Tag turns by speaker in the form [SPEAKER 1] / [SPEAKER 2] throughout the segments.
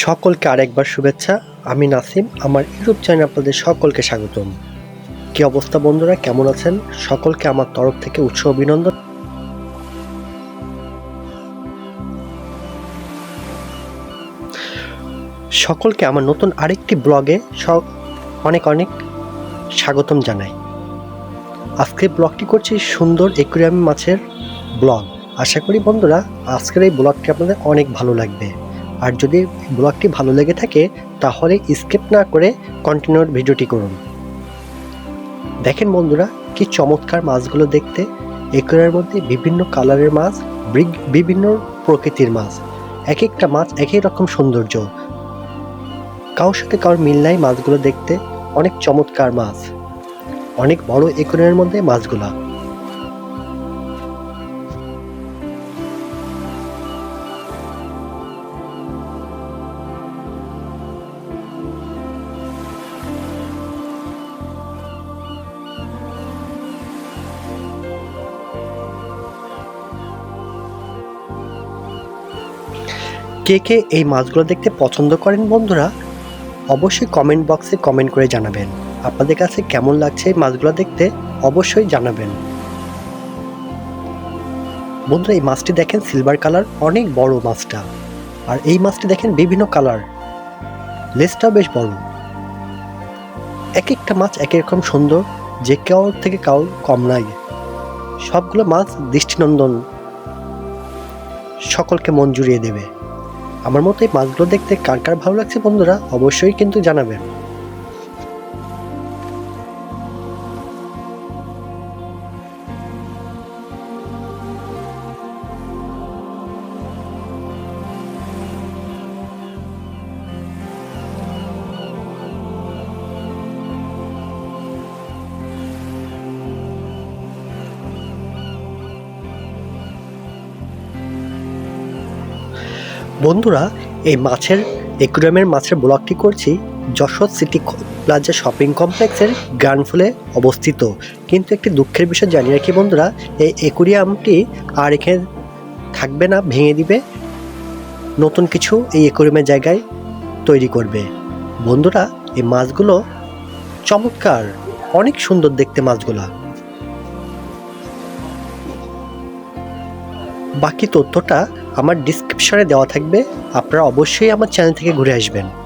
[SPEAKER 1] সকলকে আরেকবার শুভেচ্ছা। আমি নাসিম, আমার ইউটিউব চ্যানেলে আপনাদের সকলকে স্বাগতম। কি অবস্থা বন্ধুরা, কেমন আছেন? সকলকে আমার তরফ থেকে উৎস অভিনন্দন। সকলকে আমার নতুন আরেকটি ব্লগে অনেক অনেক স্বাগতম জানাই। আজকে ব্লগটি করছি সুন্দর একুরিয়াম মাছের ব্লগ। আশা করি বন্ধুরা, আজকের এই ব্লগটি আপনাদের অনেক ভালো লাগবে। আর যদি ব্লগটি ভালো লেগে থাকে, তাহলে স্কিপ না করে কন্টিনিউর ভিডিওটি করুন। দেখেন বন্ধুরা, কি চমৎকার মাছগুলো দেখতে। একুরের মধ্যে বিভিন্ন কালারের মাছ বিভিন্ন প্রকৃতির মাছ। এক একটা মাছ একই রকম সৌন্দর্য। কারোর সাথে কারোর মিল নাই মাছগুলো দেখতে। অনেক চমৎকার মাছ। অনেক বড় একুরের মধ্যে মাছগুলা। কে কে এই মাছগুলো দেখতে পছন্দ করেন বন্ধুরা, অবশ্যই কমেন্ট বক্সে কমেন্ট করে জানাবেন। আপনাদের কাছে কেমন লাগছে এই মাছগুলো দেখতে, অবশ্যই জানাবেন। বন্ধুরা, এই মাছটি দেখেন সিলভার কালার অনেক বড় মাছটা। আর এই মাছটি দেখেন বিভিন্ন কালার লেজটাও বেশ বড়। এক একটা মাছ এক রকম সুন্দর, যে কাউর থেকে কাউর কম নাই। সবগুলো মাছ দৃষ্টিনন্দন। সকলকে মন জুড়িয়ে দেবে। আমার মতো এই মাছগুলো দেখতে কার কার ভালো লাগছে বন্ধুরা অবশ্যই কিন্তু জানাবেন। বন্ধুরা, এই মাছের, একুরিয়ামের মাছের ব্লগটি করছি যশোর সিটি প্লাজা শপিং কমপ্লেক্সের গ্রাউন্ড ফ্লোরে অবস্থিত। কিন্তু একটি দুঃখের বিষয় জানিয়ে রাখি বন্ধুরা, এই একুরিয়ামটি আর এখানে থাকবে না, ভেঙে দিবে। নতুন কিছু এই একুরিয়ামের জায়গায় তৈরি করবে। বন্ধুরা, এই মাছগুলো চমৎকার, অনেক সুন্দর দেখতে মাছগুলা। বাকি তথ্যটা আমার ডিসক্রিপশনে দেওয়া থাকবে। আপনারা অবশ্যই আমার চ্যানেল থেকে ঘুরে আসবেন।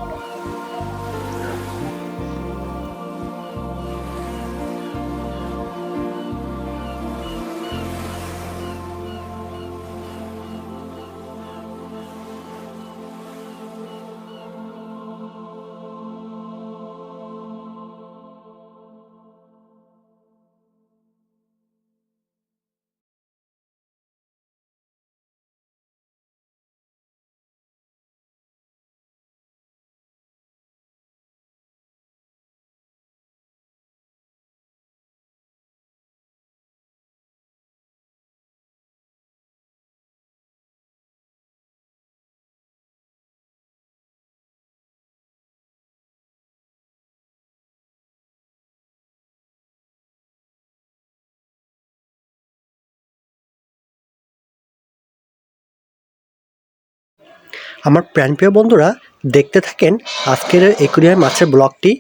[SPEAKER 1] আমার প্রাণপ্রিয় বন্ধুরা দেখতে থাকেন আজকের একুরিয়াম মাছের ব্লগটি।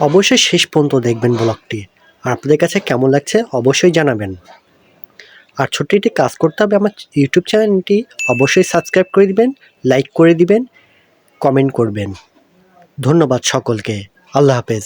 [SPEAKER 1] অবশ্যই শেষ পর্যন্ত দেখবেন ব্লগটি। আর আপনাদের কাছে কেমন লাগছে অবশ্যই জানাবেন। আর ছোট্ট একটি কাজ করতে হবে, আমার ইউটিউব চ্যানেলটি অবশ্যই সাবস্ক্রাইব করে দিবেন, লাইক করে দিবেন, কমেন্ট করবেন। ধন্যবাদ সকলকে। আল্লাহ হাফেজ।